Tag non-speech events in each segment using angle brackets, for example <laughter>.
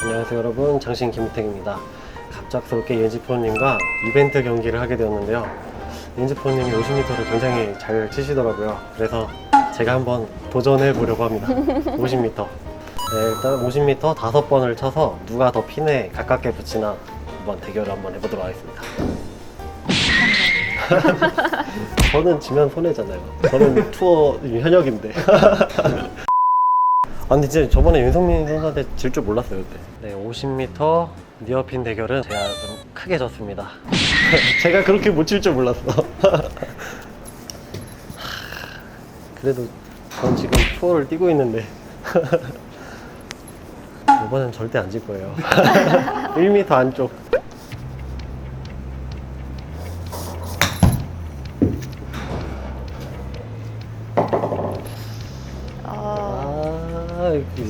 안녕하세요 여러분. 장신 김태입니다. 갑작스럽게 옌지프로님과 이벤트 경기를 하게 되었는데요. 옌지프로님이 50m를 굉장히 잘 치시더라고요. 그래서 제가 한번 도전해 보려고 합니다. <laughs> 50m 네, 일단 50m 다섯 번을 쳐서 누가 더 핀에 가깝게 붙이나 한번 대결을 한번 해보도록 하겠습니다. <laughs> <laughs> 저는 지면 손해잖아요. 저는 투어 현역인데 아 근데 진짜 저번에 윤성민 선수한테 질 줄 몰랐어요 그때. 네 50m 니어핀 대결은 제가 좀 크게 졌습니다. <laughs> 제가 그렇게 못칠줄 몰랐어. <laughs> 그래도 전 지금 투어를 뛰고 있는데. <laughs> 이번엔 절대 안 질 거예요. 1m 안쪽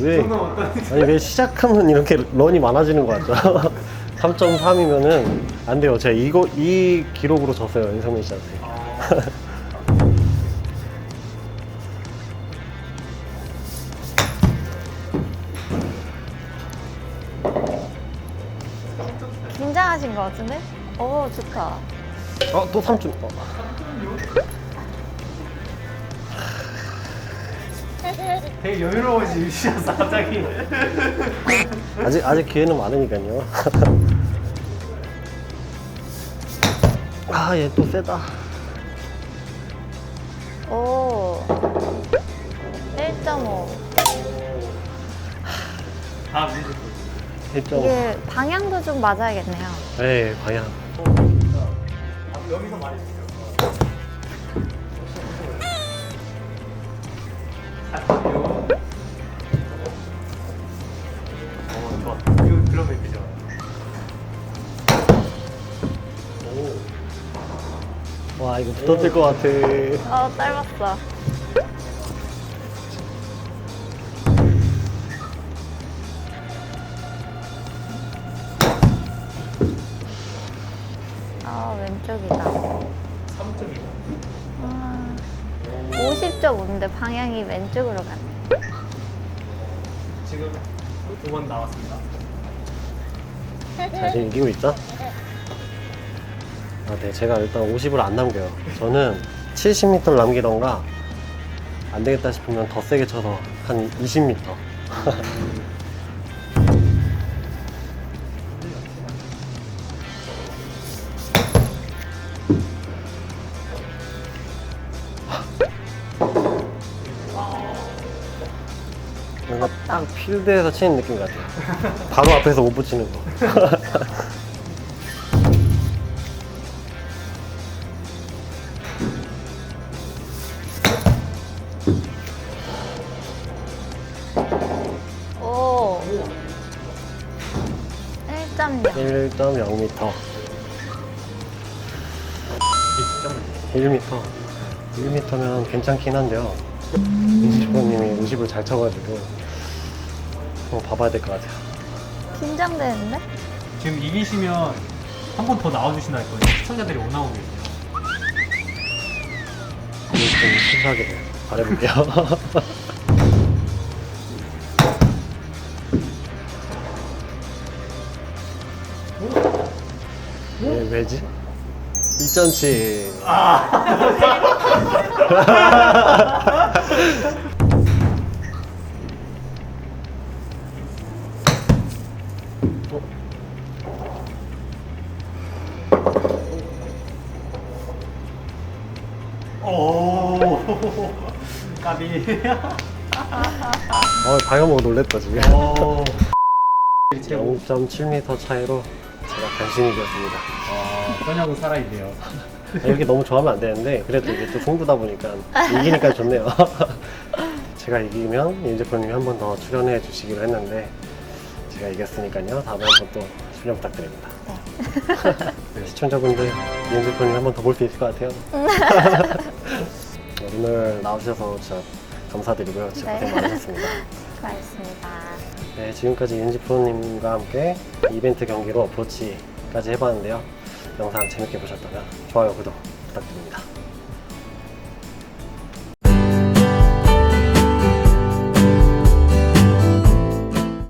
왜 아니 왜 시작하면 이렇게 런이 많아지는 거 같죠? <laughs> 3.3이면은 안 돼요. 제가 이거 이 기록으로 졌어요 윤성민 씨한테. 긴장하신 것 같은데? 오, 좋다. 어또 3점. 어. 되게 여유로워지셨어 갑자기 아직 아직 기회는 많으니까요. 아 얘 또 세다. 오. 1.5. 다음 뮤직 1점. 이게 방향도 좀 맞아야겠네요. 네 과연. 여기서 말해주세요 좋아 그, 그런 멘트죠 와 이거 붙어질 것 같아. 어, 짧았어. 아, 왼쪽이다. 3.2 아, 50.5인데 방향이 왼쪽으로 가네. 지금 두 번 나왔습니다 자신 이기고 있죠? 아, 네. 제가 일단 50을 안 남겨요. 저는 70m를 남기던가 안 되겠다 싶으면 더 세게 쳐서 한 20m. <laughs> 뭔가 딱 필드에서 치는 느낌 같아요. 바로 앞에서 못 붙이는 거. <laughs> 오. 1.0. 1.0m. 1m. 1m면 괜찮긴 한데요. 민지프로님이 50을 잘 쳐가지고 한번 봐봐야 될 것 같아요. 긴장되는데? 지금 이기시면 한 번 더 나와주시나 했거든요 시청자들이 원하고 계세요 좀 순수하게 바라볼게요. <laughs> 왜, 왜지? 2.7. <laughs> <laughs> 까비 어, 방금 보고 놀랬다, 지금. 오 0.7m 차이로 제가 간신히 이겼습니다. 와, 떠냐고 살아있네요 이렇게 너무 좋아하면 안 되는데 그래도 이게 또 승부다 보니까 이기니까 좋네요. <laughs> 제가 이기면 윤재프로님이 한 번 더 출연해 주시기로 했는데 제가 이겼으니까요. 다음에 한 번 또 출연 부탁드립니다. 네, <laughs> 시청자분들 윤재프로님 한 번 더 볼 수 있을 것 같아요. 네, 오늘 나오셔서 진짜 감사드리고요. 진짜 네. 고생 많으셨습니다. <laughs> 수고하셨습니다. 네, 지금까지 윤지 프로님과 함께 이벤트 경기로 어프로치까지 해봤는데요. 영상 재밌게 보셨다면 좋아요, 구독 부탁드립니다.